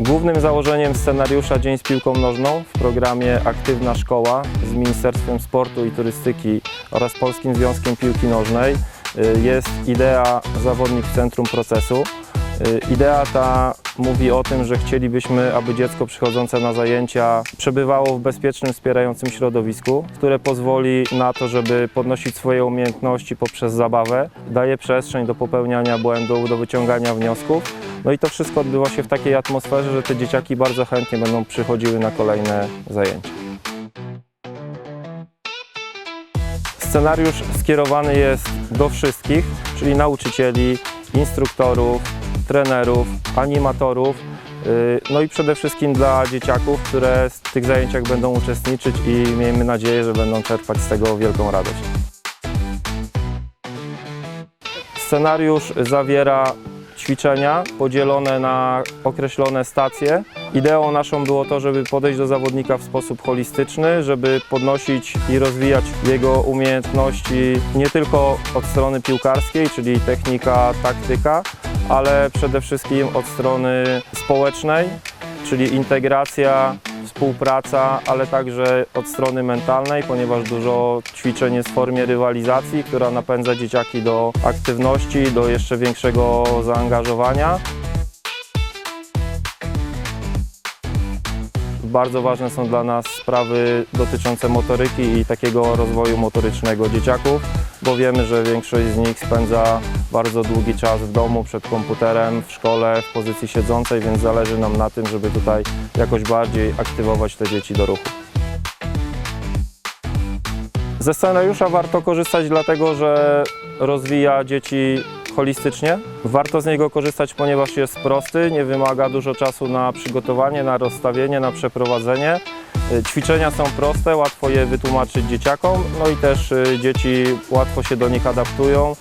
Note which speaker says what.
Speaker 1: Głównym założeniem scenariusza Dzień z piłką nożną w programie Aktywna Szkoła z Ministerstwem Sportu i Turystyki oraz Polskim Związkiem Piłki Nożnej y, jest idea zawodnik w centrum procesu. Y, Idea ta mówi o tym, że chcielibyśmy, aby dziecko przychodzące na zajęcia przebywało w bezpiecznym, wspierającym środowisku, które pozwoli na to, żeby podnosić swoje umiejętności poprzez zabawę, daje przestrzeń do popełniania błędów, do wyciągania wniosków. No i to wszystko odbywa się w takiej atmosferze, że te dzieciaki bardzo chętnie będą przychodziły na kolejne zajęcia. Scenariusz skierowany jest do wszystkich, czyli nauczycieli, instruktorów, trenerów, animatorów, yy, no i przede wszystkim dla dzieciaków, które w tych zajęciach będą uczestniczyć i miejmy nadzieję, że będą czerpać z tego wielką radość. Scenariusz zawiera ćwiczenia podzielone na określone stacje. Ideą naszą było to, żeby podejść do zawodnika w sposób holistyczny, żeby podnosić i rozwijać jego umiejętności nie tylko od strony piłkarskiej, czyli technika, taktyka, ale przede wszystkim od strony społecznej, czyli integracja, współpraca, ale także od strony mentalnej, ponieważ dużo ćwiczeń jest w formie rywalizacji, która napędza dzieciaki do aktywności, do jeszcze większego zaangażowania. Bardzo ważne są dla nas sprawy dotyczące motoryki i takiego rozwoju motorycznego dzieciaków, bo wiemy, że większość z nich spędza bardzo długi czas w domu, przed komputerem, w szkole, w pozycji siedzącej, więc zależy nam na tym, żeby tutaj jakoś bardziej aktywować te dzieci do ruchu. Ze scenariusza warto korzystać dlatego, że rozwija dzieci holistycznie. Warto z niego korzystać, ponieważ jest prosty, nie wymaga dużo czasu na przygotowanie, na rozstawienie, na przeprowadzenie. Y, Ćwiczenia są proste, łatwo je wytłumaczyć dzieciakom, no i też y, dzieci łatwo się do nich adaptują.